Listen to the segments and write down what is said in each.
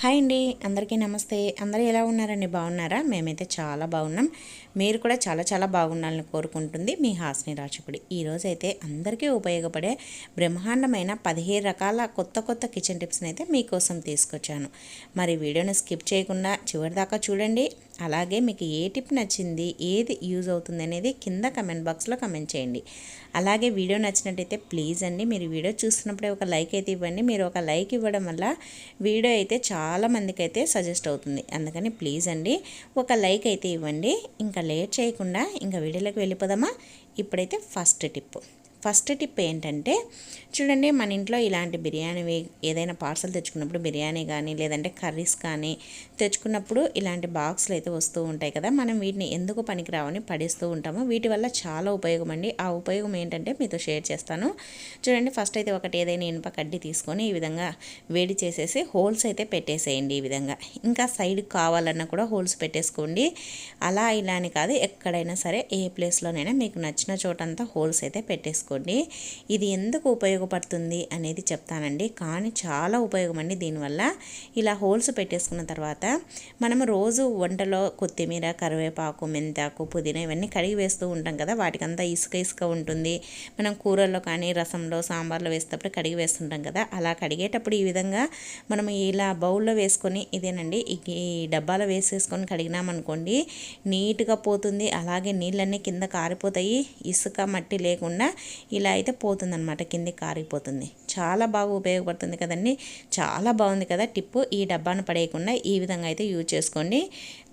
Hi అండి అందరికీ నమస్తే. అందరూ ఎలా ఉన్నారండి? బాగున్నారా? మేమైతే చాలా బాగున్నాం. మీరు కూడా చాలా చాలా బాగుండాలని కోరుకుంటుంది మీ హాస్ని రాచకుడి ఈరోజు అయితే అందరికీ ఉపయోగపడే బ్రహ్మాండమైన పదిహేను రకాల కొత్త కొత్త కిచెన్ టిప్స్ని అయితే మీకోసం తీసుకొచ్చాను. మరి వీడియోని స్కిప్ చేయకుండా చివరిదాకా చూడండి. అలాగే మీకు ఏ టిప్ నచ్చింది ఏది యూజ్ అవుతుంది అనేది కింద కమెంట్ బాక్స్లో కమెంట్ చేయండి. అలాగే వీడియో నచ్చినట్టయితే ప్లీజ్ అండి. మీరు వీడియో చూస్తున్నప్పుడే ఒక లైక్ అయితే ఇవ్వండి. మీరు ఒక లైక్ ఇవ్వడం వల్ల వీడియో అయితే చాలా మందికి అయితే సజెస్ట్ అవుతుంది. అందుకని ప్లీజ్ అండి ఒక లైక్ అయితే ఇవ్వండి. ఇంకా లేట్ చేయకుండా ఇంకా వీడియోలోకి వెళ్ళిపోదామా? ఇప్పుడైతే ఫస్ట్ టిప్. ఫస్ట్ టిప్ ఏంటంటే చూడండి మన ఇంట్లో ఇలాంటి బిర్యానీ ఏదైనా పార్సల్ తెచ్చుకున్నప్పుడు బిర్యానీ కానీ లేదంటే కర్రీస్ కానీ తెచ్చుకున్నప్పుడు ఇలాంటి బాక్స్లు అయితే వస్తూ ఉంటాయి కదా మనం వీటిని ఎందుకు పనికిరావని పడేస్తూ ఉంటాము వీటి వల్ల చాలా ఉపయోగం అండి. ఆ ఉపయోగం ఏంటంటే మీతో షేర్ చేస్తాను. చూడండి ఫస్ట్ అయితే ఒకటి ఏదైనా ఇనుప కడ్డీ తీసుకొని ఈ విధంగా వేడి చేసేసి హోల్స్ అయితే పెట్టేసేయండి ఈ విధంగా. ఇంకా సైడ్ కావాలన్నా కూడా హోల్స్ పెట్టేసుకోండి. అలా ఇలా అని కాదు ఎక్కడైనా సరే ఏ ప్లేస్లోనైనా మీకు నచ్చిన చోటంతా హోల్స్ అయితే పెట్టేసుకోండి. చేసుకోండి ఇది ఎందుకు ఉపయోగపడుతుంది అనేది చెప్తానండి. కానీ చాలా ఉపయోగం అండి దీనివల్ల. ఇలా హోల్స్ పెట్టేసుకున్న తర్వాత మనం రోజు వంటలో కొత్తిమీర కరివేపాకు మెంతాకు పుదీనా ఇవన్నీ కడిగి వేస్తూ ఉంటాం కదా వాటికంతా ఇసుక ఇసుక ఉంటుంది. మనం కూరల్లో కానీ రసంలో సాంబార్లో వేసేటప్పుడు కడిగి వేస్తుంటాం కదా అలా కడిగేటప్పుడు ఈ విధంగా మనం ఇలా బౌల్లో వేసుకొని ఇదేనండి ఈ డబ్బాలో వేసేసుకొని కడిగినామనుకోండి నీట్గా పోతుంది. అలాగే నీళ్ళన్నీ కింద కారిపోతాయి. ఇసుక మట్టి లేకుండా ఇలా అయితే పోతుందనమాట కిందికి కారిపోతుంది. చాలా బాగా ఉపయోగపడుతుంది కదండి. చాలా బాగుంది కదా టిప్పు. ఈ డబ్బాను పడేయకుండా ఈ విధంగా అయితే యూజ్ చేసుకోండి.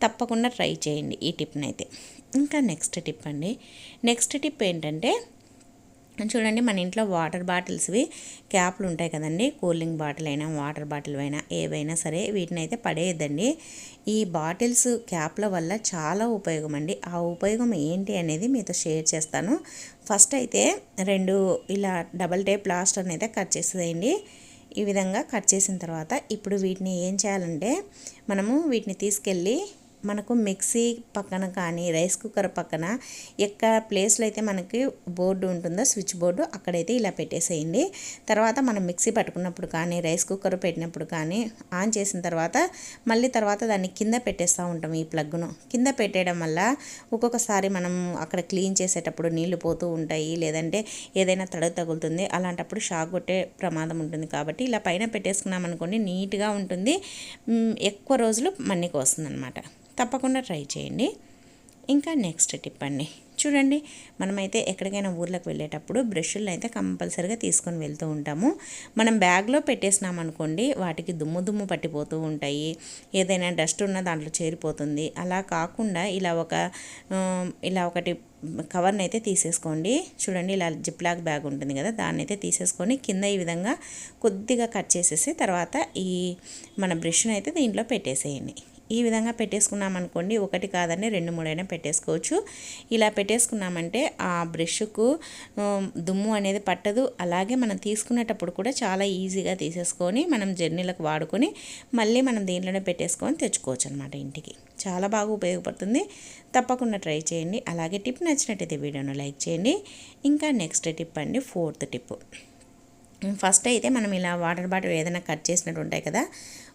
తప్పకుండా ట్రై చేయండి ఈ టిప్ని అయితే ఇంకా నెక్స్ట్ టిప్ అండి. నెక్స్ట్ టిప్ ఏంటంటే చూడండి మన ఇంట్లో వాటర్ బాటిల్స్వి క్యాప్లు ఉంటాయి కదండి. కూలింగ్ బాటిల్ అయినా వాటర్ బాటిల్ అయినా ఏవైనా సరే వీటిని అయితే పడేయద్దండి. ఈ బాటిల్స్ క్యాప్ల వల్ల చాలా ఉపయోగం అండి ఆ ఉపయోగం ఏంటి అనేది మీతో షేర్ చేస్తాను. ఫస్ట్ అయితే రెండు ఇలా డబల్ టేప్ ప్లాస్టర్ని అయితే కట్ చేసేయండి ఈ విధంగా కట్ చేసిన తర్వాత ఇప్పుడు వీటిని ఏం చేయాలంటే మనము వీటిని తీసుకెళ్ళి మనకు మిక్సీ పక్కన కానీ రైస్ కుక్కర్ పక్కన ఎక్కడ ప్లేస్లో అయితే మనకి బోర్డు ఉంటుందో స్విచ్ బోర్డు అక్కడైతే ఇలా పెట్టేసేయండి. తర్వాత మనం మిక్సీ పట్టుకున్నప్పుడు కానీ రైస్ కుక్కర్ పెట్టినప్పుడు కానీ ఆన్ చేసిన తర్వాత మళ్ళీ తర్వాత దాన్ని కింద పెట్టేస్తూ ఉంటాం ఈ ప్లగ్ను. కింద పెట్టేయడం వల్ల ఒక్కొక్కసారి మనం అక్కడ క్లీన్ చేసేటప్పుడు నీళ్ళు పోతూ ఉంటాయి లేదంటే ఏదైనా తడ తగులుతుంది అలాంటప్పుడు షాక్ కొట్టే ప్రమాదం ఉంటుంది కాబట్టి ఇలా పైన పెట్టేసుకున్నాం అనుకోండి నీట్గా ఉంటుంది. ఎక్కువ రోజులు మన్నికి వస్తుంది అనమాట తప్పకుండా ట్రై చేయండి. ఇంకా నెక్స్ట్ టిప్ అండి. చూడండి మనమైతే ఎక్కడికైనా ఊర్లకు వెళ్ళేటప్పుడు బ్రష్లు అయితే కంపల్సరిగా తీసుకొని వెళ్తూ ఉంటాము. మనం బ్యాగ్లో పెట్టేసినాం అనుకోండి వాటికి దుమ్ము దుమ్ము పట్టిపోతూ ఉంటాయి. ఏదైనా డస్ట్ ఉన్న దాంట్లో చేరిపోతుంది. అలా కాకుండా ఇలా ఒక ఇలా ఒకటి కవర్ని అయితే తీసేసుకోండి. చూడండి ఇలా జిప్లాక్ బ్యాగ్ ఉంటుంది కదా దాన్ని అయితే తీసేసుకొని కింద ఈ విధంగా కొద్దిగా కట్ చేసేసి తర్వాత ఈ మన బ్రష్ని అయితే దీంట్లో పెట్టేసేయండి. ఈ విధంగా పెట్టేసుకున్నాం అనుకోండి ఒకటి కాదని రెండు మూడైనా పెట్టేసుకోవచ్చు. ఇలా పెట్టేసుకున్నామంటే ఆ బ్రష్కు దుమ్ము అనేది పట్టదు. అలాగే మనం తీసుకునేటప్పుడు కూడా చాలా ఈజీగా తీసేసుకొని మనం జర్నీలకు వాడుకొని మళ్ళీ మనం దీంట్లోనే పెట్టేసుకొని తెచ్చుకోవచ్చు అనమాట ఇంటికి. చాలా బాగా ఉపయోగపడుతుంది. తప్పకుండా ట్రై చేయండి. అలాగే టిప్ నచ్చినట్టయితే వీడియోను లైక్ చేయండి. ఇంకా నెక్స్ట్ టిప్ అండి ఫోర్త్ టిప్. ఫస్ట్ అయితే మనం ఇలా వాటర్ బాటిల్ ఏదైనా కట్ చేసినట్టు ఉంటాయి కదా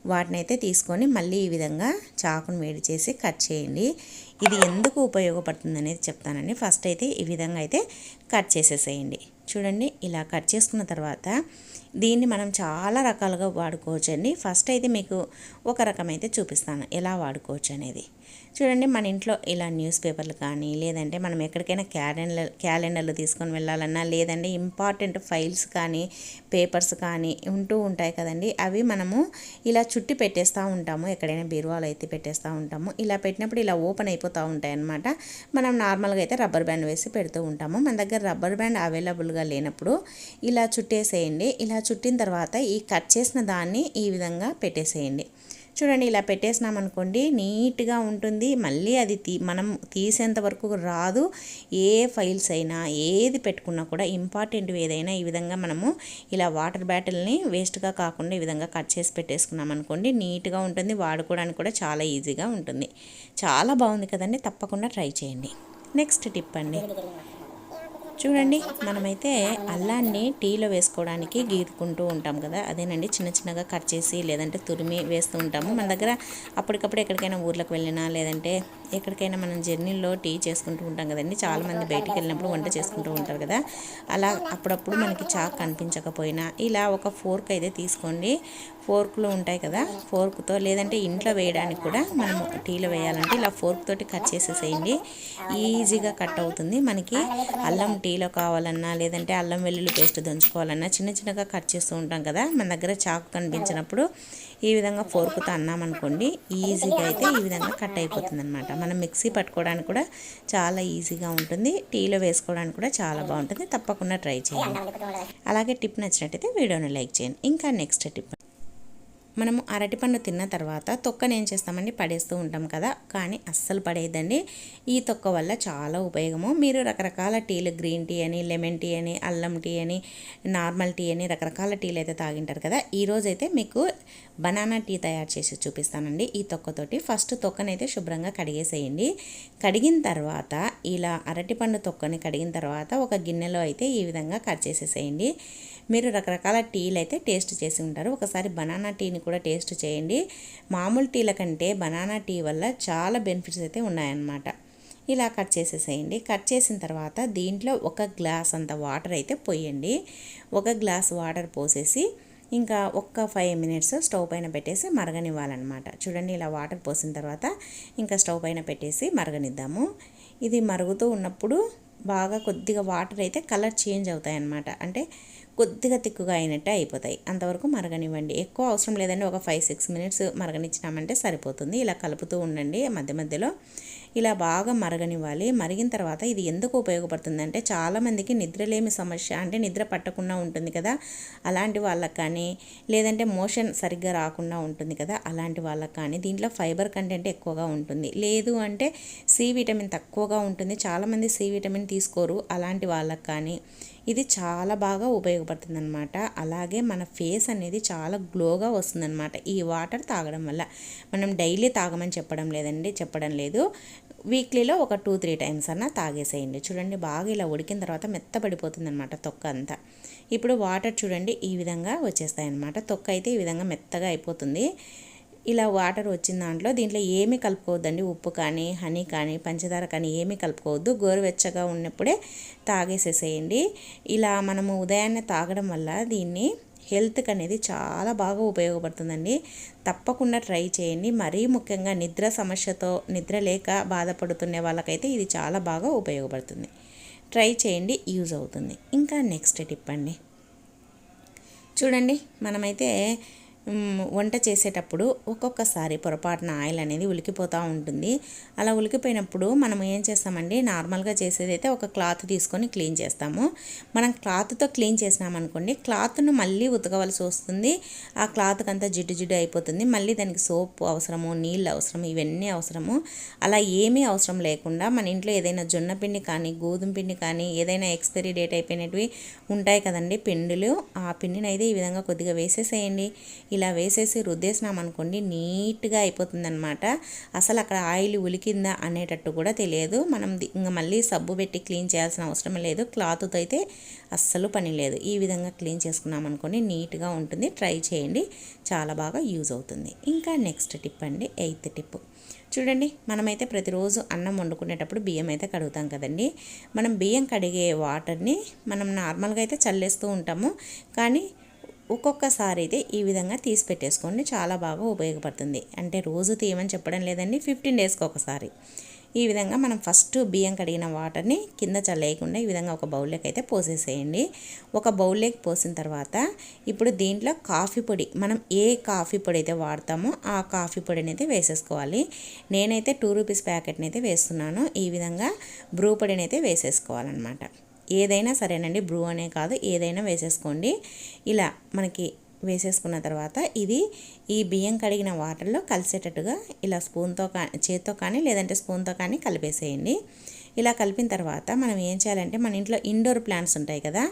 వాటిని అయితే తీసుకొని మళ్ళీ ఈ విధంగా చాకును వేడి చేసి కట్ చేయండి. ఇది ఎందుకు ఉపయోగపడుతుంది అనేది చెప్తానండి. ఫస్ట్ అయితే ఈ విధంగా అయితే కట్ చేసేసేయండి. చూడండి ఇలా కట్ చేసుకున్న తర్వాత దీన్ని మనం చాలా రకాలుగా వాడుకోవచ్చు అండి ఫస్ట్ అయితే మీకు ఒక రకం అయితే చూపిస్తాను. ఎలా వాడుకోవచ్చు అనేది. చూడండి మన ఇంట్లో ఇలా న్యూస్ పేపర్లు కానీ లేదంటే మనం ఎక్కడికైనా క్యాలెండర్ క్యాలెండర్లు తీసుకొని వెళ్ళాలన్నా లేదంటే ఇంపార్టెంట్ ఫైల్స్ కానీ పేపర్స్ కానీ ఉంటూ ఉంటాయి కదండి. అవి మనము ఇలా చుట్టి పెట్టేస్తూ ఉంటాము. ఎక్కడైనా బీరువాలు అయితే పెట్టేస్తూ ఉంటాము. ఇలా పెట్టినప్పుడు ఇలా ఓపెన్ అయిపోతూ ఉంటాయి అన్నమాట మనం నార్మల్గా అయితే రబ్బర్ బ్యాండ్ వేసి పెడుతూ ఉంటాము. మన దగ్గర రబ్బర్ బ్యాండ్ అవైలబుల్గా లేనప్పుడు ఇలా చుట్టేసేయండి. ఇలా చుట్టిన తర్వాత ఈ కట్ చేసిన దాన్ని ఈ విధంగా పెట్టేసేయండి. చూడండి ఇలా పెట్టేసినాం అనుకోండి నీట్గా ఉంటుంది. మళ్ళీ అది తీ మనం తీసేంత వరకు రాదు. ఏ ఫైల్స్ అయినా ఏది పెట్టుకున్నా కూడా ఇంపార్టెంట్ ఏదైనా ఈ విధంగా మనము ఇలా వాటర్ బ్యాటిల్ని వేస్ట్గా కాకుండా ఈ విధంగా కట్ చేసి పెట్టేసుకున్నాం అనుకోండి నీట్గా ఉంటుంది. వాడుకోవడానికి కూడా చాలా ఈజీగా ఉంటుంది. చాలా బాగుంది కదండి. తప్పకుండా ట్రై చేయండి. నెక్స్ట్ టిప్ అండి. చూడండి మనమైతే అల్లాన్ని టీలో వేసుకోవడానికి గీదుకుంటూ ఉంటాం కదా. అదేనండి చిన్న చిన్నగా కట్ చేసి లేదంటే తురిమి వేస్తూ ఉంటాము. మన దగ్గర అప్పటికప్పుడు ఎక్కడికైనా ఊర్లకు వెళ్ళినా లేదంటే ఎక్కడికైనా మనం జర్నీలో టీ చేసుకుంటూ ఉంటాం కదండి. చాలామంది బయటికి వెళ్ళినప్పుడు వంట చేసుకుంటూ ఉంటారు కదా. అలా అప్పుడప్పుడు మనకి చాక్ కనిపించకపోయినా ఇలా ఒక ఫోర్క్ అయితే తీసుకోండి. ఫోర్క్లు ఉంటాయి కదా ఫోర్క్తో లేదంటే ఇంట్లో వేయడానికి కూడా మనము టీలో వేయాలంటే ఇలా ఫోర్క్ తోటి కట్ చేసేసేయండి. ఈజీగా కట్ అవుతుంది. మనకి అల్లం టీలో కావాలన్నా లేదంటే అల్లం వెల్లుల్లి పేస్ట్ దంచుకోవాలన్నా చిన్న చిన్నగా కట్ చేస్తూ ఉంటాం కదా. మన దగ్గర చాకు కనిపించినప్పుడు ఈ విధంగా ఫోర్క్తో అన్నామనుకోండి ఈజీగా అయితే ఈ విధంగా కట్ అయిపోతుంది అనమాట మనం మిక్సీ పట్టుకోవడానికి కూడా చాలా ఈజీగా ఉంటుంది. టీలో వేసుకోవడానికి కూడా చాలా బాగుంటుంది. తప్పకుండా ట్రై చేయండి. అలాగే టిప్ నచ్చినట్టయితే వీడియోని లైక్ చేయండి. ఇంకా నెక్స్ట్ టిప్ మనము అరటిపండు తిన్న తర్వాత తొక్కను ఏం చేస్తామండి? పడేస్తూ ఉంటాం కదా? కానీ అస్సలు పడేయదండి. ఈ తొక్క వల్ల చాలా ఉపయోగము. మీరు రకరకాల టీలు గ్రీన్ టీ అని లెమన్ టీ అని అల్లం టీ అని నార్మల్ టీ అని రకరకాల టీలు అయితే తాగింటారు కదా? ఈరోజైతే మీకు బనానా టీ తయారు చేసి చూపిస్తానండి. ఈ తొక్కతోటి ఫస్ట్ తొక్కనైతే శుభ్రంగా కడిగేసేయండి. కడిగిన తర్వాత ఇలా అరటిపండు తొక్కని కడిగిన తర్వాత ఒక గిన్నెలో అయితే ఈ విధంగా కట్ చేసేసేయండి. మీరు రకరకాల టీలు అయితే టేస్ట్ చేసి ఉంటారు. ఒకసారి బనానా టీని కూడా టేస్ట్ చేయండి. మామూలు టీల కంటే బనానా టీ వల్ల చాలా బెనిఫిట్స్ అయితే ఉన్నాయన్నమాట. ఇలా కట్ చేసేసేయండి. కట్ చేసిన తర్వాత దీంట్లో ఒక గ్లాస్ అంత వాటర్ అయితే పోయండి. ఒక గ్లాస్ వాటర్ పోసేసి ఇంకా ఒక్క ఫైవ్ మినిట్స్ స్టవ్ పైన పెట్టేసి మరగనివ్వాలన్నమాట. చూడండి ఇలా వాటర్ పోసిన తర్వాత ఇంకా స్టవ్ పైన పెట్టేసి మరగనిద్దాము. ఇది మరుగుతూ ఉన్నప్పుడు బాగా కొద్దిగా వాటర్ అయితే కలర్ చేంజ్ అవుతాయన్నమాట. అంటే కొద్దిగా తిక్కుగా అయినట్టే అయిపోతాయి. అంతవరకు మరగనివ్వండి. ఎక్కువ అవసరం లేదండి. ఒక ఫైవ్ సిక్స్ మినిట్స్ మరగనిచ్చినామంటే సరిపోతుంది. ఇలా కలుపుతూ ఉండండి మధ్య మధ్యలో. ఇలా బాగా మరగనివ్వాలి. మరిగిన తర్వాత ఇది ఎందుకు ఉపయోగపడుతుందంటే చాలామందికి నిద్రలేమి సమస్య అంటే నిద్ర పట్టకుండా ఉంటుంది కదా. అలాంటి వాళ్ళకి కానీ లేదంటే మోషన్ సరిగ్గా రాకుండా ఉంటుంది కదా. అలాంటి వాళ్ళకి కానీ దీంట్లో ఫైబర్ కంటెంట్ ఎక్కువగా ఉంటుంది. లేదు అంటే సి విటమిన్ తక్కువగా ఉంటుంది. చాలామంది సి విటమిన్ తీసుకోరు. అలాంటి వాళ్ళకి కానీ ఇది చాలా బాగా ఉపయోగపడుతుంది అనమాట అలాగే మన ఫేస్ అనేది చాలా గ్లోగా వస్తుందన్నమాట. ఈ వాటర్ తాగడం వల్ల. మనం డైలీ తాగమని చెప్పడం లేదండి చెప్పడం లేదు. వీక్లీలో ఒక టూ త్రీ టైమ్స్ అన్నా తాగేసేయండి. చూడండి బాగా ఇలా ఉడికిన తర్వాత మెత్తపడిపోతుంది అనమాట తొక్క అంతా. ఇప్పుడు వాటర్ చూడండి ఈ విధంగా వచ్చేస్తాయి అనమాట తొక్క అయితే ఈ విధంగా మెత్తగా అయిపోతుంది. ఇలా వాటర్ వచ్చిన దాంట్లో దీంట్లో ఏమీ కలుపుకోవద్దండి. ఉప్పు కానీ హనీ కానీ పంచదార కానీ ఏమీ కలుపుకోవద్దు. గోరువెచ్చగా ఉన్నప్పుడే తాగేసేసేయండి. ఇలా మనము ఉదయాన్నే తాగడం వల్ల దీన్ని హెల్త్కి అనేది చాలా బాగా ఉపయోగపడుతుందండి. తప్పకుండా ట్రై చేయండి. మరీ ముఖ్యంగా నిద్ర సమస్యతో నిద్ర లేక బాధపడుతున్న వాళ్ళకైతే ఇది చాలా బాగా ఉపయోగపడుతుంది. ట్రై చేయండి. యూజ్ అవుతుంది. ఇంకా నెక్స్ట్ టిప్ అండి. చూడండి మనమైతే వంట చేసేటప్పుడు ఒక్కొక్కసారి పొరపాటున ఆయిల్ అనేది ఉలికిపోతూ ఉంటుంది. అలా ఉలికిపోయినప్పుడు మనం ఏం చేస్తామండి? నార్మల్గా చేసేదైతే ఒక క్లాత్ తీసుకొని క్లీన్ చేస్తాము. మనం క్లాత్తో క్లీన్ చేసినామనుకోండి క్లాత్ను మళ్ళీ ఉతకవలసి వస్తుంది. ఆ క్లాత్కి అంతా జిడ్డు జిడ్డు అయిపోతుంది. మళ్ళీ దానికి సోప్ అవసరము నీళ్ళు అవసరం ఇవన్నీ అవసరము. అలా ఏమీ అవసరం లేకుండా మన ఇంట్లో ఏదైనా జొన్న పిండి కానీ గోధుమ పిండి కానీ ఏదైనా ఎక్స్పైరీ డేట్ అయిపోయినవి ఉంటాయి కదండి పిండిలు. ఆ పిండిని అయితే ఈ విధంగా కొద్దిగా వేసేసేయండి. ఇలా వేసేసి రుద్దేసినామనుకోండి నీట్గా అయిపోతుందనమాట అసలు అక్కడ ఆయిల్ ఉలికిందా అనేటట్టు కూడా తెలియదు. మనం ఇంకా మళ్ళీ సబ్బు పెట్టి క్లీన్ చేయాల్సిన అవసరం లేదు. క్లాత్తో అయితే అస్సలు పని లేదు. ఈ విధంగా క్లీన్ చేసుకున్నాం అనుకోండి నీట్గా ఉంటుంది. ట్రై చేయండి. చాలా బాగా యూజ్ అవుతుంది. ఇంకా నెక్స్ట్ టిప్ అండి ఎయిత్ టిప్. చూడండి మనమైతే ప్రతిరోజు అన్నం వండుకునేటప్పుడు బియ్యం అయితే కడుగుతాం కదండి. మనం బియ్యం కడిగే వాటర్ని మనం నార్మల్గా అయితే చల్లేస్తూ ఉంటాము. కానీ ఒక్కొక్కసారి అయితే ఈ విధంగా తీసి పెట్టేసుకోండి. చాలా బాగా ఉపయోగపడుతుంది. అంటే రోజు తీయమని చెప్పడం లేదండి. ఫిఫ్టీన్ డేస్కి ఒకసారి. ఈ విధంగా మనం ఫస్ట్ బియ్యం కడిగిన వాటర్ని కింద చల్లేయకుండా ఈ విధంగా ఒక బౌల్లోకి అయితే పోసేసేయండి. ఒక బౌల్లోకి పోసిన తర్వాత ఇప్పుడు దీంట్లో కాఫీ పొడి మనం ఏ కాఫీ పొడి అయితే వాడతామో ఆ కాఫీ పొడిని అయితే వేసేసుకోవాలి. నేనైతే టూ రూపీస్ ప్యాకెట్ని అయితే వేస్తున్నాను. ఈ విధంగా బ్రూ పొడిని అయితే వేసేసుకోవాలన్నమాట. ఏదైనా సరేనండి బ్రూ అనే కాదు ఏదైనా వేసేసుకోండి. ఇలా మనకి వేసేసుకున్న తర్వాత ఇది ఈ బియ్యం కడిగిన వాటర్లో కలిసేటట్టుగా ఇలా స్పూన్తో కానీ చేత్తో కానీ లేదంటే స్పూన్తో కానీ కలిపేసేయండి. ఇలా కలిపిన తర్వాత మనం ఏం చేయాలంటే మన ఇంట్లో ఇండోర్ ప్లాంట్స్ ఉంటాయి కదా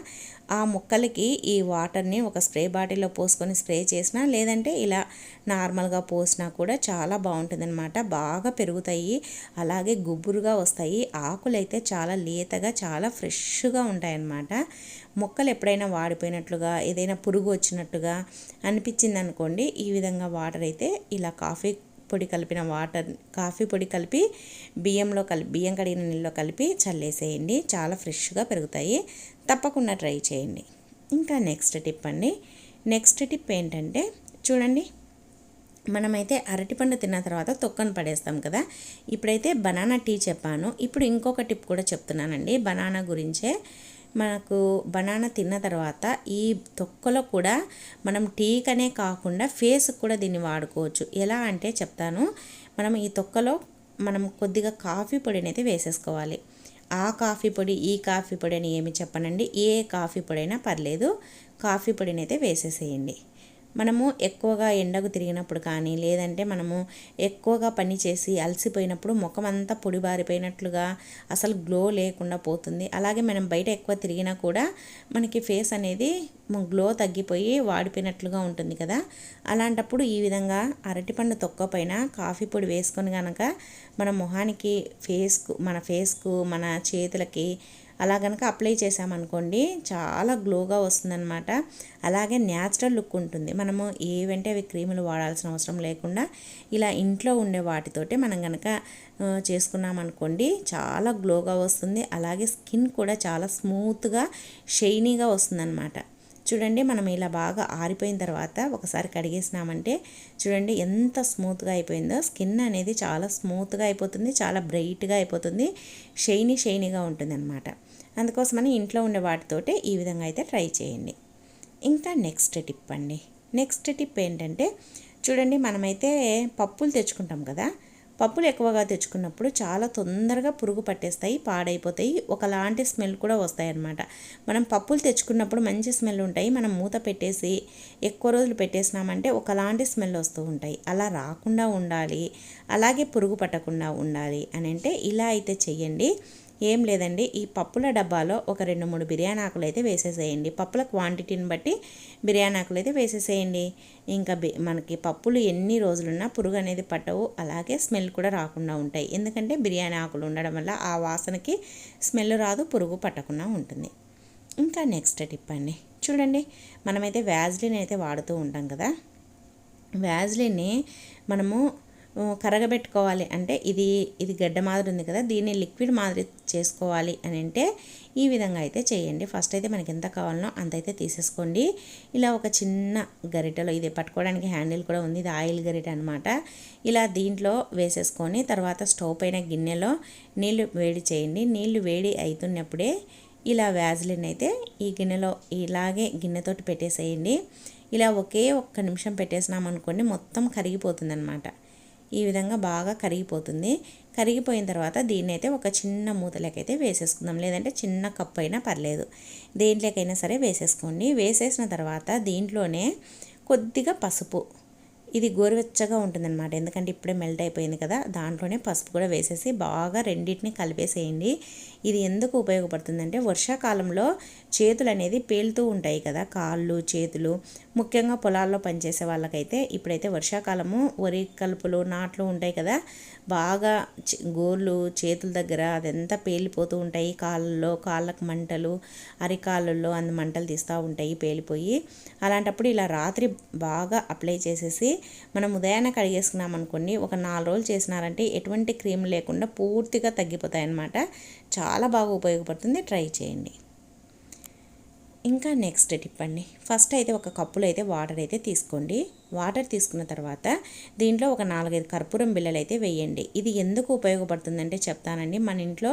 ఆ మొక్కలకి ఈ వాటర్ని ఒక స్ప్రే బాటిల్లో పోసుకొని స్ప్రే చేసినా లేదంటే ఇలా నార్మల్గా పోసినా కూడా చాలా బాగుంటుందన్నమాట. బాగా పెరుగుతాయి అలాగే గుబురుగా వస్తాయి. ఆకులు అయితే చాలా లేతగా చాలా ఫ్రెష్గా ఉంటాయన్నమాట. మొక్కలు ఎప్పుడైనా వాడిపోయినట్లుగా ఏదైనా పురుగు వచ్చినట్టుగా అనిపించింది అనుకోండి ఈ విధంగా వాటర్ అయితే ఇలా కాఫీ పొడి కలిపిన వాటర్ కాఫీ పొడి కలిపి బియ్యంలో కలిపి బియ్యం కడిగిన నీళ్ళలో కలిపి చల్లేసేయండి. చాలా ఫ్రెష్గా పెరుగుతాయి. తప్పకుండా ట్రై చేయండి. ఇంకా నెక్స్ట్ టిప్ అండి. నెక్స్ట్ టిప్ ఏంటంటే చూడండి మనమైతే అరటిపండు తిన్న తర్వాత తొక్కను పడేస్తాం కదా. ఇప్పుడైతే బనానా టీ చెప్పాను. ఇప్పుడు ఇంకొక టిప్ కూడా చెప్తున్నానండి. బనానా గురించే. మనకు బనానా తిన్న తర్వాత ఈ తొక్కలో కూడా మనం టీకనే కాకుండా ఫేస్కి కూడా దీన్ని వాడుకోవచ్చు. ఎలా అంటే చెప్తాను. మనం ఈ తొక్కలో మనం కొద్దిగా కాఫీ పొడిని అయితే వేసేసుకోవాలి. ఆ కాఫీ పొడి ఈ కాఫీ పొడి అని ఏమి చెప్పనండి. ఏ కాఫీ పొడి అయినా పర్లేదు. కాఫీ పొడిని అయితే వేసేసేయండి. మనము ఎక్కువగా ఎండకు తిరిగినప్పుడు కానీ లేదంటే మనము ఎక్కువగా పని చేసి అలసిపోయినప్పుడు ముఖం అంతా పొడిబారిపోయినట్లుగా అసలు గ్లో లేకుండా పోతుంది. అలాగే మనం బయట ఎక్కువ తిరిగినా కూడా మనకి ఫేస్ అనేది గ్లో తగ్గిపోయి వాడిపోయినట్లుగా ఉంటుంది కదా. అలాంటప్పుడు ఈ విధంగా అరటిపండు తొక్క పైన కాఫీ పొడి వేసుకొని కనుక మన మొహానికి ఫేస్కు మన ఫేస్కు మన చేతులకి అలా కనుక అప్లై చేసామనుకోండి చాలా గ్లోగా వస్తుందన్నమాట. అలాగే న్యాచురల్ లుక్ ఉంటుంది. మనము ఏవంటే అవి క్రీములు వాడాల్సిన అవసరం లేకుండా ఇలా ఇంట్లో ఉండే వాటితోటే మనం కనుక చేసుకున్నామనుకోండి చాలా గ్లోగా వస్తుంది. అలాగే స్కిన్ కూడా చాలా స్మూత్గా షైనీగా వస్తుందన్నమాట. చూడండి మనం ఇలా బాగా ఆరిపోయిన తర్వాత ఒకసారి కడిగేసినామంటే చూడండి ఎంత స్మూత్గా అయిపోయిందో. స్కిన్ అనేది చాలా స్మూత్గా అయిపోతుంది చాలా బ్రైట్గా అయిపోతుంది షైనీ షైనీగా ఉంటుంది అనమాట అందుకోసమని ఇంట్లో ఉండే వాటితోటే ఈ విధంగా అయితే ట్రై చేయండి. ఇంకా నెక్స్ట్ టిప్ అండి. నెక్స్ట్ టిప్ ఏంటంటే చూడండి మనమైతే పప్పులు తెచ్చుకుంటాం కదా పప్పులు ఎక్కువగా తెచ్చుకున్నప్పుడు చాలా తొందరగా పురుగు పట్టేస్తాయి పాడైపోతాయి ఒకలాంటి స్మెల్ కూడా వస్తాయి అన్నమాట మనం పప్పులు తెచ్చుకున్నప్పుడు మంచి స్మెల్ ఉంటాయి మనం మూత పెట్టేసి ఎక్కువ రోజులు పెట్టేసినామంటే ఒకలాంటి స్మెల్ వస్తూ ఉంటాయి. అలా రాకుండా ఉండాలి అలాగే పురుగు పట్టకుండా ఉండాలి అని అంటే ఇలా అయితే చెయ్యండి. ఏం లేదండి. ఈ పప్పుల డబ్బాలో ఒక రెండు మూడు బిర్యానీ ఆకులు అయితే వేసేసేయండి. పప్పుల క్వాంటిటీని బట్టి బిర్యానీ ఆకులు అయితే వేసేసేయండి. ఇంకా మనకి పప్పులు ఎన్ని రోజులున్నా పురుగు అనేది పట్టవు. అలాగే స్మెల్ కూడా రాకుండా ఉంటాయి. ఎందుకంటే బిర్యానీ ఆకులు ఉండడం వల్ల ఆ వాసనకి స్మెల్ రాదు పురుగు పట్టకుండా ఉంటుంది. ఇంకా నెక్స్ట్ టిప్ అండి. చూడండి మనమైతే వ్యాజ్లిన్ అయితే వాడుతూ ఉంటాం కదా. వ్యాజ్లిన్ని మనము కరగబెట్టుకోవాలి. అంటే ఇది ఇది గడ్డ మాదిరి ఉంది కదా. దీన్ని లిక్విడ్ మాదిరి చేసుకోవాలి అని అంటే ఈ విధంగా అయితే చేయండి. ఫస్ట్ అయితే మనకి ఎంత కావాలనో అంత అయితే తీసేసుకోండి. ఇలా ఒక చిన్న గరిటెలో ఇది పట్టుకోవడానికి హ్యాండిల్ కూడా ఉంది. ఇది ఆయిల్ గరిటె అనమాట ఇలా దీంట్లో వేసేసుకొని తర్వాత స్టవ్ పైన గిన్నెలో నీళ్ళు వేడి చేయండి. నీళ్ళు వేడి అవుతున్నప్పుడే ఇలా వ్యాజ్లిన్ అయితే ఈ గిన్నెలో ఇలాగే గిన్నెతోటి పెట్టేసేయండి. ఇలా ఒకే ఒక్క నిమిషం పెట్టేసినామనుకోండి మొత్తం కరిగిపోతుంది అనమాట ఈ విధంగా బాగా కరిగిపోతుంది. కరిగిపోయిన తర్వాత దీన్ని అయితే ఒక చిన్న మూతలకైతే వేసేసుకుందాం. లేదంటే చిన్న కప్పు అయినా పర్లేదు. దేంట్లోకైనా సరే వేసేసుకోండి. వేసేసిన తర్వాత దీంట్లోనే కొద్దిగా పసుపు ఇది గోరువెచ్చగా ఉంటుందన్నమాట. ఎందుకంటే ఇప్పుడే మెల్ట్ అయిపోయింది కదా దాంట్లోనే పసుపు కూడా వేసేసి బాగా రెండింటిని కలిపేసేయండి. ఇది ఎందుకు ఉపయోగపడుతుందంటే వర్షాకాలంలో చేతులు అనేది పేలుతూ ఉంటాయి కదా కాళ్ళు చేతులు. ముఖ్యంగా పొలాల్లో పనిచేసే వాళ్ళకైతే ఇప్పుడైతే వర్షాకాలము వరి కలుపులు నాట్లు ఉంటాయి కదా బాగా గోర్లు చేతుల దగ్గర అదంతా పేలిపోతూ ఉంటాయి. కాళ్ళల్లో కాళ్ళకు మంటలు అరికాళ్ళల్లో అందు మంటలు తీస్తూ ఉంటాయి పేలిపోయి. అలాంటప్పుడు ఇలా రాత్రి బాగా అప్లై చేసేసి మనం ఉదయాన్నే కడిగేసుకున్నాం అనుకోండి ఒక నాలుగు రోజులు చేసినారంటే ఎటువంటి క్రీమ్ లేకుండా పూర్తిగా తగ్గిపోతాయి అన్నమాట చాలా బాగా ఉపయోగపడుతుంది. ట్రై చేయండి. ఇంకా నెక్స్ట్ టిప్ అండి. ఫస్ట్ అయితే ఒక కప్పులో అయితే వాటర్ అయితే తీసుకోండి. వాటర్ తీసుకున్న తర్వాత దీంట్లో ఒక నాలుగైదు కర్పూరం బిళ్ళలు అయితే వేయండి. ఇది ఎందుకు ఉపయోగపడుతుందంటే చెప్తానండి. మన ఇంట్లో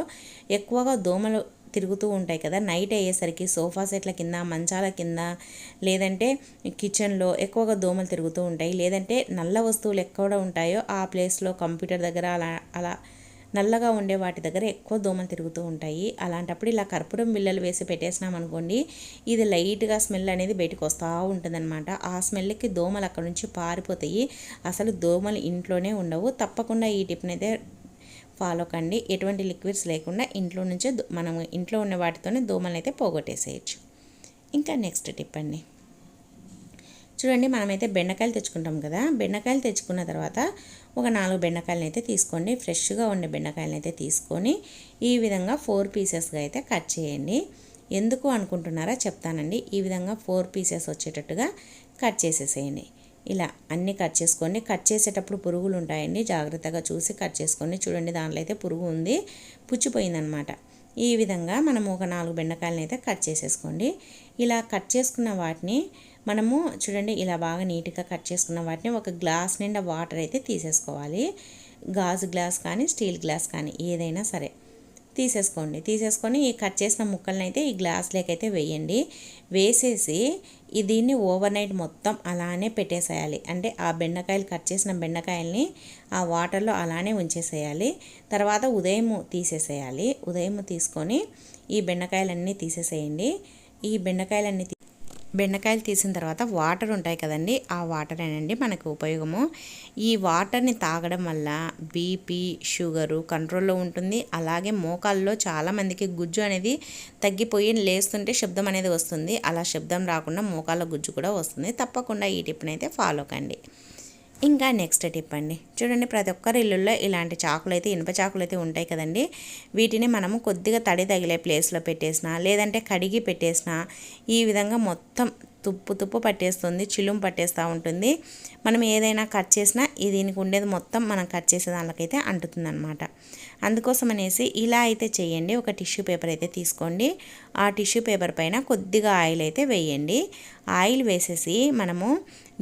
ఎక్కువగా దోమలు తిరుగుతూ ఉంటాయి కదా నైట్ అయ్యేసరికి సోఫా సెట్ల కింద మంచాల కింద లేదంటే కిచెన్లో ఎక్కువగా దోమలు తిరుగుతూ ఉంటాయి. లేదంటే నల్ల వస్తువులు ఎక్కడ ఉంటాయో ఆ ప్లేస్లో కంప్యూటర్ దగ్గర అలా అలా నల్లగా ఉండే వాటి దగ్గర ఎక్కువ దోమలు తిరుగుతూ ఉంటాయి. అలాంటప్పుడు ఇలా కర్పూరం బిళ్ళలు వేసి పెట్టేసినాం అనుకోండి ఇది లైట్గా స్మెల్ అనేది బయటకు వస్తూ ఉంటుందన్నమాట. ఆ స్మెల్కి దోమలు అక్కడ నుంచి పారిపోతాయి. అసలు దోమలు ఇంట్లోనే ఉండవు. తప్పకుండా ఈ టిప్ని అయితే ఫాలో కండి. ఎటువంటి లిక్విడ్స్ లేకుండా ఇంట్లో నుంచే దో- మనం ఇంట్లో ఉన్న వాటితోనే దోమలు అయితే పోగొట్టేసేయచ్చు. ఇంకా నెక్స్ట్ టిప్ అండి. చూడండి మనమైతే బెండకాయలు తెచ్చుకుంటాం కదా. బెండకాయలు తెచ్చుకున్న తర్వాత ఒక నాలుగు బెండకాయలను అయితే తీసుకోండి. ఫ్రెష్గా ఉండే బెండకాయలను అయితే తీసుకొని ఈ విధంగా ఫోర్ పీసెస్గా అయితే కట్ చేయండి. ఎందుకు అనుకుంటున్నారా చెప్తానండి. ఈ విధంగా ఫోర్ పీసెస్ వచ్చేటట్టుగా కట్ చేసేసేయండి. ఇలా అన్నీ కట్ చేసుకోండి. కట్ చేసేటప్పుడు పురుగులు ఉంటాయండి. జాగ్రత్తగా చూసి కట్ చేసుకోండి. చూడండి దాంట్లో అయితే పురుగు ఉంది. పుచ్చిపోయిందనమాట. ఈ విధంగా మనము ఒక నాలుగు బెండకాయలను అయితే కట్ చేసేసుకోండి. ఇలా కట్ చేసుకున్న వాటిని మనము చూడండి ఇలా బాగా నీట్గా కట్ చేసుకున్న వాటిని ఒక గ్లాస్ నిండా వాటర్ అయితే తీసేసుకోవాలి. గాజు గ్లాస్ కానీ స్టీల్ గ్లాస్ కానీ ఏదైనా సరే తీసేసుకోండి. తీసేసుకొని ఈ కట్ చేసిన ముక్కలను అయితే ఈ గ్లాస్లోకి అయితే వేయండి. వేసేసి దీన్ని ఓవర్ నైట్ మొత్తం అలానే పెట్టేసేయాలి. అంటే ఆ బెండకాయలు కట్ చేసిన బెండకాయల్ని ఆ వాటర్లో అలానే ఉంచేసేయాలి. తర్వాత ఉదయం తీసేసేయాలి. ఉదయం తీసుకొని ఈ బెండకాయలన్నీ తీసేసేయండి. ఈ బెండకాయలన్నీ బెండకాయలు తీసిన తర్వాత వాటర్ ఉంటాయి కదండి ఆ వాటరేనండి మనకు ఉపయోగము. ఈ వాటర్ని తాగడం వల్ల బీపీ షుగరు కంట్రోల్లో ఉంటుంది. అలాగే మోకాల్లో చాలామందికి గుజ్జు అనేది తగ్గిపోయి లేస్తుంటే శబ్దం అనేది వస్తుంది. అలా శబ్దం రాకుండా మోకాళ్ళ గుజ్జు కూడా వస్తుంది. తప్పకుండా ఈ టిప్ని అయితే ఫాలో కండి. ఇంకా నెక్స్ట్ టిప్ అండి. చూడండి ప్రతి ఒక్కరి ఇల్లుల్లో ఇలాంటి చాకులు అయితే ఇనుప చాకులు అయితే ఉంటాయి కదండి. వీటిని మనము కొద్దిగా తడి తగిలే ప్లేస్లో పెట్టేసిన లేదంటే కడిగి పెట్టేసిన ఈ విధంగా మొత్తం తుప్పు తుప్పు పట్టేస్తుంది చిలుము పట్టేస్తూ ఉంటుంది. మనం ఏదైనా కట్ చేసినా దీనికి ఉండేది మొత్తం మనం కట్ చేసే దానికైతే అంటుతుంది అనమాట అందుకోసం అనేసి ఇలా అయితే చేయండి. ఒక టిష్యూ పేపర్ అయితే తీసుకోండి. ఆ టిష్యూ పేపర్ పైన కొద్దిగా ఆయిల్ అయితే వేయండి. ఆయిల్ వేసేసి మనము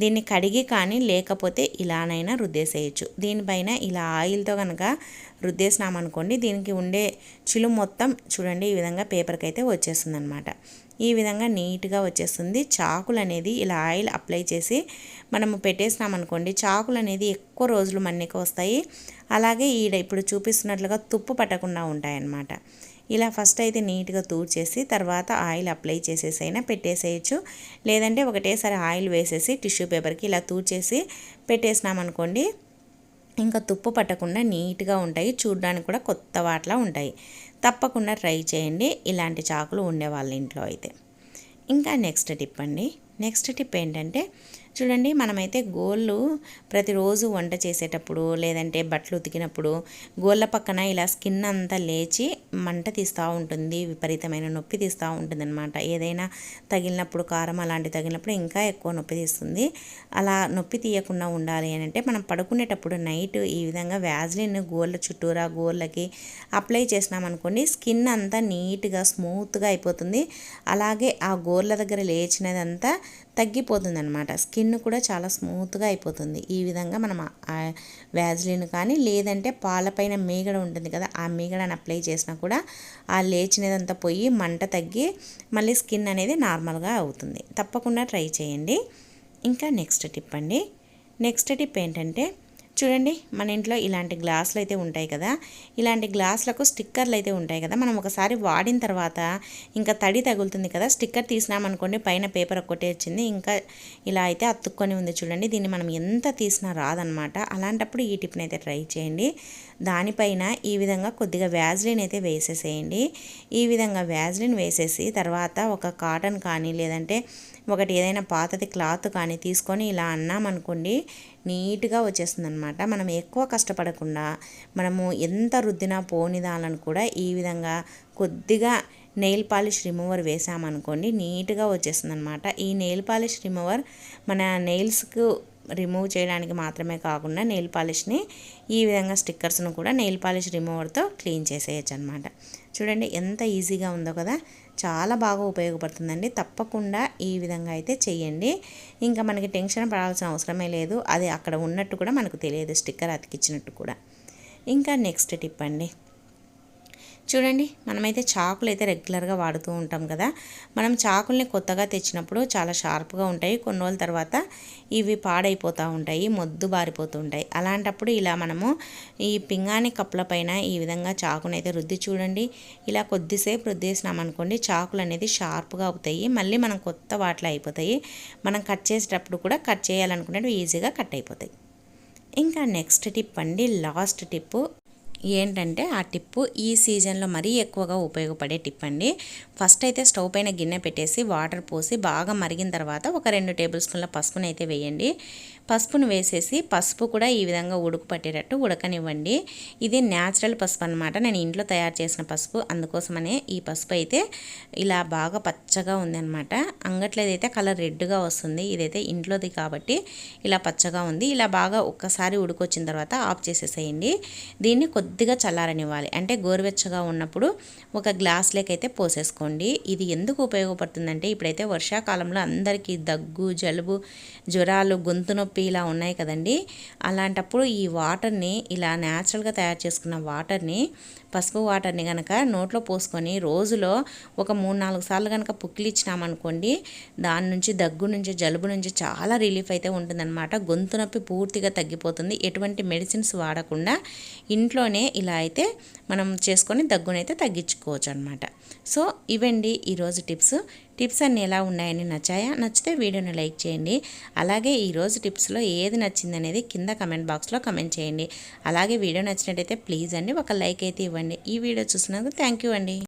దీన్ని కడిగి కానీ లేకపోతే ఇలానైనా రుద్దేసేయచ్చు. దీనిపైన ఇలా ఆయిల్తో కనుక రుద్దేసినామనుకోండి దీనికి ఉండే చిలు మొత్తం చూడండి ఈ విధంగా పేపర్కి అయితే వచ్చేస్తుంది అనమాట ఈ విధంగా నీట్గా వచ్చేస్తుంది. చాకులు అనేది ఇలా ఆయిల్ అప్లై చేసి మనము పెట్టేసినామనుకోండి చాకులు అనేది ఎక్కువ రోజులు మన్నిక వస్తాయి. అలాగే ఈడ ఇప్పుడు చూపిస్తున్నట్లుగా తుప్పు పట్టకుండా ఉంటాయన్నమాట. ఇలా ఫస్ట్ అయితే నీట్గా తూడ్చేసి తర్వాత ఆయిల్ అప్లై చేసేసి అయినా పెట్టేసేయచ్చు. లేదంటే ఒకటేసారి ఆయిల్ వేసేసి టిష్యూ పేపర్కి ఇలా తూడ్చేసి పెట్టేసినామనుకోండి ఇంకా తుప్పు పట్టకుండా నీట్గా ఉంటాయి. చూడడానికి కూడా కొత్త వాట్లా ఉంటాయి. తప్పకుండా ట్రై చేయండి. ఇలాంటి చాకులు ఉండేవాళ్ళ ఇంట్లో అయితే. ఇంకా నెక్స్ట్ టిప్ అండి. నెక్స్ట్ టిప్ ఏంటంటే చూడండి మనమైతే గోళ్ళు ప్రతిరోజు వంట చేసేటప్పుడు లేదంటే బట్టలు ఉతికినప్పుడు గోళ్ళ పక్కన ఇలా స్కిన్ అంతా లేచి మంట తీస్తూ ఉంటుంది విపరీతమైన నొప్పి తీస్తూ ఉంటుంది అనమాట ఏదైనా తగిలినప్పుడు కారం అలాంటి తగిలినప్పుడు ఇంకా ఎక్కువ నొప్పి తీస్తుంది. అలా నొప్పి తీయకుండా ఉండాలి అని అంటే మనం పడుకునేటప్పుడు నైట్ ఈ విధంగా వ్యాజ్లిన్ గోళ్ళ చుట్టూరా గోళ్ళకి అప్లై చేసినామనుకోండి స్కిన్ అంతా నీట్గా స్మూత్గా అయిపోతుంది. అలాగే ఆ గోళ్ళ దగ్గర లేచినదంతా తగ్గిపోతుంది అనమాట స్కిన్ కూడా చాలా స్మూత్గా అయిపోతుంది. ఈ విధంగా మనం వ్యాజ్లిన్ కానీ లేదంటే పాలపైన మీగడ ఉంటుంది కదా ఆ మీగడని అప్లై చేసినా కూడా ఆ లేచినదంతా పోయి మంట తగ్గి మళ్ళీ స్కిన్ అనేది నార్మల్గా అవుతుంది. తప్పకుండా ట్రై చేయండి. ఇంకా నెక్స్ట్ టిప్ అండి. నెక్స్ట్ టిప్ ఏంటంటే చూడండి మన ఇంట్లో ఇలాంటి గ్లాసులు అయితే ఉంటాయి కదా. ఇలాంటి గ్లాసులకు స్టిక్కర్లు అయితే ఉంటాయి కదా. మనం ఒకసారి వాడిన తర్వాత ఇంకా తడి తగులుతుంది కదా. స్టిక్కర్ తీసినామనుకోండి పైన పేపర్ ఒక్కటే వచ్చింది. ఇంకా ఇలా అయితే అతుక్కొని ఉంది చూడండి. దీన్ని మనం ఎంత తీసినా రాదనమాట అలాంటప్పుడు ఈ టిప్ని అయితే ట్రై చేయండి. దానిపైన ఈ విధంగా కొద్దిగా వ్యాజ్లిన్ అయితే వేసేసేయండి. ఈ విధంగా వ్యాజ్లిన్ వేసేసి తర్వాత ఒక కాటన్ కానీ లేదంటే ఒకటి ఏదైనా పాతది క్లాత్ కానీ తీసుకొని ఇలా అన్నామనుకోండి నీట్గా వచ్చేస్తుంది అనమాట మనం ఎక్కువ కష్టపడకుండా మనము ఎంత రుద్దినా పోనిదాలను కూడా ఈ విధంగా కొద్దిగా నెయిల్ పాలిష్ రిమూవర్ వేసామనుకోండి నీట్గా వచ్చేస్తుంది అనమాట ఈ నెయిల్ పాలిష్ రిమూవర్ మన నెయిల్స్కు రిమూవ్ చేయడానికి మాత్రమే కాకుండా నెయిల్ పాలిష్ని ఈ విధంగా స్టిక్కర్స్ను కూడా నెయిల్ పాలిష్ రిమూవర్తో క్లీన్ చేసేయచ్చు అనమాట చూడండి ఎంత ఈజీగా ఉందో కదా. చాలా బాగా ఉపయోగపడుతుందండి. తప్పకుండా ఈ విధంగా అయితే చేయండి ఇంకా మనకి టెన్షన్ పడాల్సిన అవసరమే లేదు. అది అక్కడ ఉన్నట్టు కూడా మనకు తెలియదు. స్టిక్కర్ అతికిచ్చినట్టు కూడా. ఇంకా నెక్స్ట్ టిప్ అండి. చూడండి మనమైతే చాకులు అయితే రెగ్యులర్గా వాడుతూ ఉంటాం కదా. మనం చాకుల్ని కొత్తగా తెచ్చినప్పుడు చాలా షార్ప్గా ఉంటాయి. కొన్ని రోజుల తర్వాత ఇవి పాడైపోతూ ఉంటాయి మొద్దు బారిపోతూ ఉంటాయి. అలాంటప్పుడు ఇలా మనము ఈ పింగాణి కప్పుల పైన ఈ విధంగా చాకుని అయితే రుద్ది చూడండి. ఇలా కొద్దిసేపు రుద్దేసినామనుకోండి చాకులు అనేది షార్ప్గా అవుతాయి. మళ్ళీ మనం కొత్త వాటిలో అయిపోతాయి. మనం కట్ చేసేటప్పుడు కూడా కట్ చేయాలనుకునేవి ఈజీగా కట్ అయిపోతాయి. ఇంకా నెక్స్ట్ టిప్ అండి లాస్ట్ టిప్పు. ఏంటంటే ఆ టిప్పు ఈ సీజన్లో మరీ ఎక్కువగా ఉపయోగపడే టిప్ అండి. ఫస్ట్ అయితే స్టవ్ పైన గిన్నె పెట్టేసి వాటర్ పోసి బాగా మరిగిన తర్వాత ఒక రెండు టేబుల్ స్పూన్ల పసుపుని అయితే వేయండి. పసుపును వేసేసి పసుపు కూడా ఈ విధంగా ఉడుకు పట్టేటట్టు ఉడకనివ్వండి. ఇది న్యాచురల్ పసుపు అనమాట నేను ఇంట్లో తయారు చేసిన పసుపు. అందుకోసమనే ఈ పసుపు అయితే ఇలా బాగా పచ్చగా ఉందన్నమాట. అంగట్లో అయితే కలర్ రెడ్గా వస్తుంది. ఇదైతే ఇంట్లోది కాబట్టి ఇలా పచ్చగా ఉంది. ఇలా బాగా ఒక్కసారి ఉడికొచ్చిన తర్వాత ఆఫ్ చేసేసేయండి. దీన్ని కొద్ది కొద్దిగా చల్లారనివ్వాలి. అంటే గోరువెచ్చగా ఉన్నప్పుడు ఒక గ్లాస్ అయితే పోసేసుకోండి. ఇది ఎందుకు ఉపయోగపడుతుందంటే ఇప్పుడైతే వర్షాకాలంలో అందరికీ దగ్గు జలుబు జ్వరాలు గొంతు నొప్పి ఇలా ఉన్నాయి కదండి. అలాంటప్పుడు ఈ వాటర్ని ఇలా న్యాచురల్గా తయారు చేసుకున్న వాటర్ని పసుపు వాటర్ని కనుక నోట్లో పోసుకొని రోజులో ఒక మూడు నాలుగు సార్లు కనుక పుక్కిలిచ్చినామనుకోండి దాని నుంచి దగ్గు నుంచి జలుబు నుంచి చాలా రిలీఫ్ అయితే ఉంటుందన్నమాట. గొంతు నొప్పి పూర్తిగా తగ్గిపోతుంది. ఎటువంటి మెడిసిన్స్ వాడకుండా ఇంట్లోనే ఇలా అయితే మనం చేసుకొని దగ్గునైతే తగ్గించుకోవచ్చు అనమాట సో ఇవండి ఈరోజు టిప్స్. టిప్స్ అన్నీ ఎలా ఉన్నాయని నచ్చాయా? నచ్చితే వీడియోని లైక్ చేయండి. అలాగే ఈరోజు టిప్స్లో ఏది నచ్చింది అనేది కింద కమెంట్ బాక్స్లో కమెంట్ చేయండి. అలాగే వీడియో నచ్చినట్టయితే ప్లీజ్ అండి ఒక లైక్ అయితే ఇవ్వండి. ఈ వీడియో చూసినందుకు థ్యాంక్ యూ అండి.